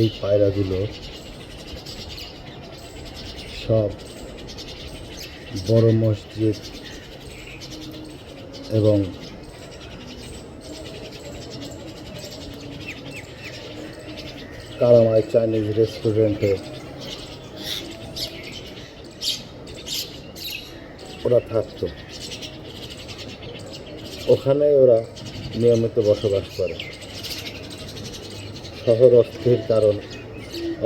এই পায়রাগুলো সব বড় মসজিদ এবং কালামাই চাইনিজ রেস্টুরেন্টে ওরা থাকতো। ওখানে ওরা নিয়মিত বসবাস করে। শহর অস্থির কারণ,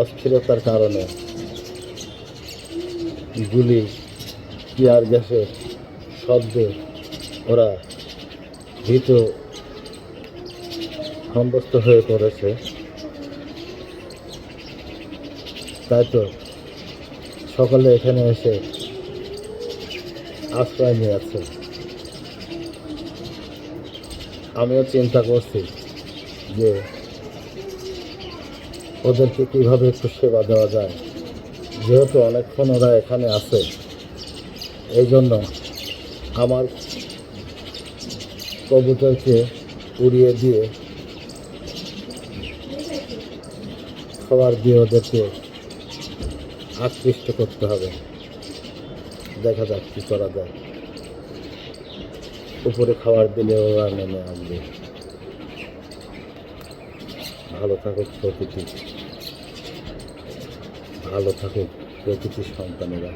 অস্থিরতার কারণে গুলি, টিয়ার গ্যাসের শব্দে ওরা ভীত সম্বস্ত হয়ে পড়েছে। তাই তো সকলে এখানে এসে আশ্রয় নিয়েছে। আমিও চিন্তা করছি যে ওদেরকে কীভাবে একটু সেবা দেওয়া যায়? যেহেতু অনেকক্ষণ ওরা এখানে আছে, এই জন্য আমার কবুতরকে উড়িয়ে দিয়ে খাবার দিয়ে ওদেরকে আকৃষ্ট করতে হবে। দেখা যাক কী করা যায়। উপরে খাবার দিলে ওরা নেমে আসবে। ভালো থাকুক প্রকৃতি। ভালো থাকুক প্রতিটি সন্তানেরা।